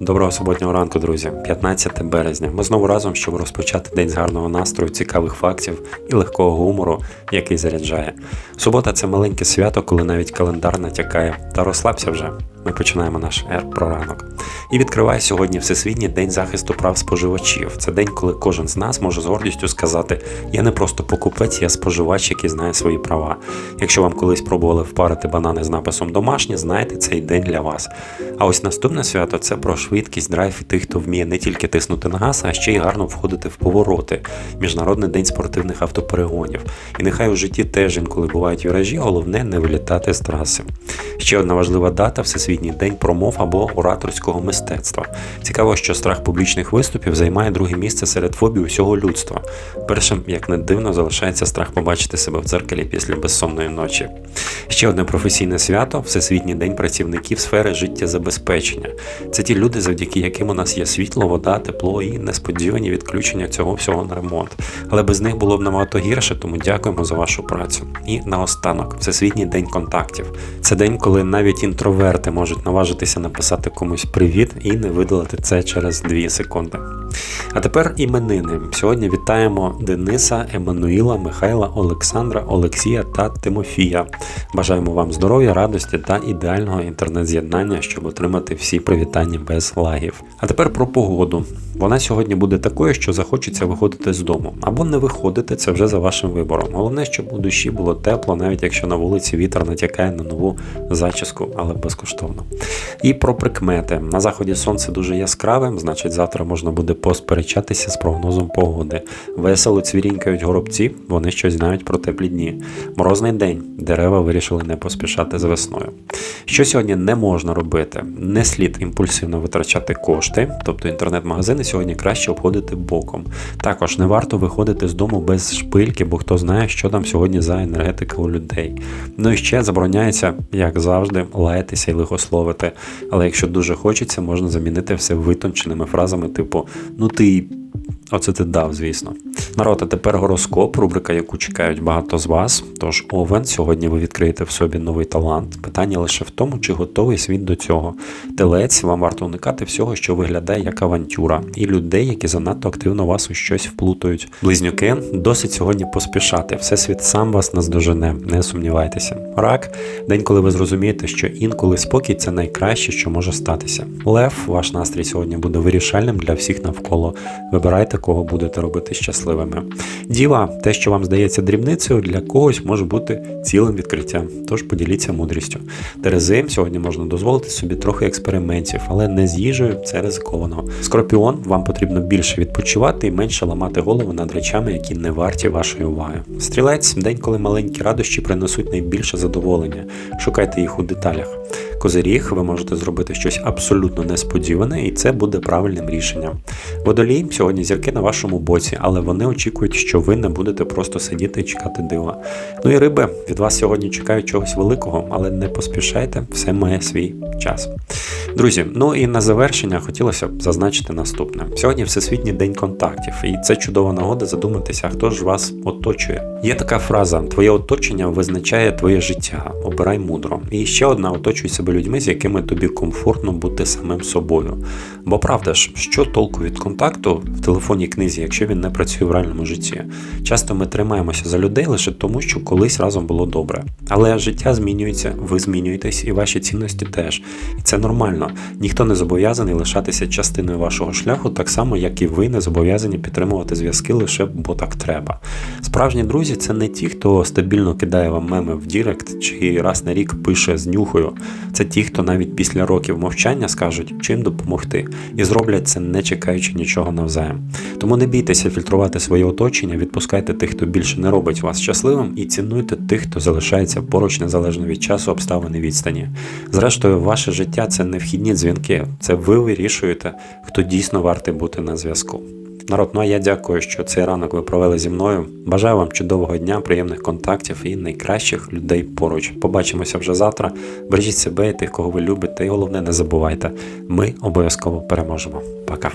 Доброго суботнього ранку, друзі. 15 березня. Ми знову разом, щоб розпочати день з гарного настрою, цікавих фактів і легкого гумору, який заряджає. Субота це маленьке свято, коли навіть календар натякає. Та розслабся вже. Ми починаємо наш ер про ранок. І відкриває сьогодні Всесвітній день захисту прав споживачів. Це день, коли кожен з нас може з гордістю сказати: я не просто покупець, я споживач, який знає свої права. Якщо вам колись пробували впарити банани з написом домашні, знайте цей день для вас. А ось наступне свято це про швидкість, драйв і тих, хто вміє не тільки тиснути на газ, а ще й гарно входити в повороти. Міжнародний день спортивних автоперегонів. І нехай у житті теж інколи бувають віражі, головне не вилітати з траси. Ще одна важлива дата Всесвітній день промов або ораторського мистецтва. Цікаво, що страх публічних виступів займає друге місце серед фобій усього людства. Першим, як не дивно, залишається страх побачити себе в дзеркалі після безсонної ночі. Ще одне професійне свято Всесвітній день працівників сфери життєзабезпечення. Це ті люди, завдяки яким у нас є світло, вода, тепло і несподівані відключення цього всього на ремонт. Але без них було б набагато гірше, тому дякуємо за вашу працю. І наостанок, Всесвітній день контактів. Це день, коли навіть інтроверти можуть наважитися написати комусь привіт і не видалити це через 2 секунди. А тепер іменини. Сьогодні вітаємо Дениса, Еммануїла, Михайла, Олександра, Олексія та Тимофія. Бажаємо вам здоров'я, радості та ідеального інтернет-з'єднання, щоб отримати всі привітання без лагів. А тепер про погоду. Вона сьогодні буде такою, що захочеться виходити з дому або не виходити, це вже за вашим вибором. Головне, щоб у душі було тепло, навіть якщо на вулиці вітер натякає на нову зачіску, але безкоштовно. І про прикмети. На заході сонце дуже яскраве, значить, завтра можна буде посперечатися з прогнозом погоди. Весело цвірінькають горобці, вони щось знають про теплі дні. Морозний день, дерева вирішили не поспішати з весною. Що сьогодні не можна робити? Не слід імпульсивно витрачати кошти, тобто інтернет-магазини сьогодні краще обходити боком. Також не варто виходити з дому без шпильки, бо хто знає, що там сьогодні за енергетика у людей. Ну і ще забороняється, як завжди, лаятися і лихословити. Але якщо дуже хочеться, можна замінити все витонченими фразами, типу Ну ти. Оце ти дав, звісно. Народ, а тепер гороскоп, рубрика, яку чекають багато з вас. Тож, Овен, сьогодні ви відкриєте в собі новий талант. Питання лише в тому, чи готовий світ до цього. Телець, вам варто уникати всього, що виглядає як авантюра, і людей, які занадто активно вас у щось вплутують. Близнюки, досить сьогодні поспішати. Всесвіт сам вас наздожене, не сумнівайтеся. Рак, день, коли ви зрозумієте, що інколи спокій це найкраще, що може статися. Лев, ваш настрій сьогодні буде вирішальним для всіх навколо. Вибирайте, кого будете робити щасливими. Діва, те, що вам здається дрібницею, для когось може бути цілим відкриттям. Тож поділіться мудрістю. Терези, сьогодні можна дозволити собі трохи експериментів, але не з їжею, це ризиковано. Скорпіон, вам потрібно більше відпочивати і менше ламати голову над речами, які не варті вашої уваги. Стрілець день, коли маленькі радощі принесуть найбільше задоволення. Шукайте їх у деталях. Козиріг, ви можете зробити щось абсолютно несподіване, і це буде правильним рішенням. Водолій, сьогодні зірки на вашому боці, але вони очікують, що ви не будете просто сидіти і чекати дива. Ну і риби, від вас сьогодні чекають чогось великого, але не поспішайте, все має свій час. Друзі, ну і на завершення хотілося б зазначити наступне: сьогодні Всесвітній день контактів, і це чудова нагода задуматися, хто ж вас оточує. Є така фраза: твоє оточення визначає твоє життя, обирай мудро. І ще одна оточуй себе людьми, з якими тобі комфортно бути самим собою. Бо правда ж, що толку від контакту в телефонній книзі, якщо він не працює в реальному житті? Часто ми тримаємося за людей лише тому, що колись разом було добре. Але життя змінюється, ви змінюєтесь, і ваші цінності теж. І це нормально. Ніхто не зобов'язаний лишатися частиною вашого шляху, так само, як і ви не зобов'язані підтримувати зв'язки лише бо так треба. Справжні друзі це не ті, хто стабільно кидає вам меми в Дірект чи раз на рік пише з нюхою. Це ті, хто навіть після років мовчання скажуть, чим допомогти, і зроблять це не чекаючи нічого навзаєм. Тому не бійтеся фільтрувати своє оточення, відпускайте тих, хто більше не робить вас щасливим, і цінуйте тих, хто залишається поруч незалежно від часу, обставин і відстані. Зрештою, ваше життя це не вхідні дзвінки, це ви вирішуєте, хто дійсно вартий бути на зв'язку. Народ, ну а я дякую, що цей ранок ви провели зі мною. Бажаю вам чудового дня, приємних контактів і найкращих людей поруч. Побачимося вже завтра. Бережіть себе і тих, кого ви любите, і головне, не забувайте, ми обов'язково переможемо. Пока.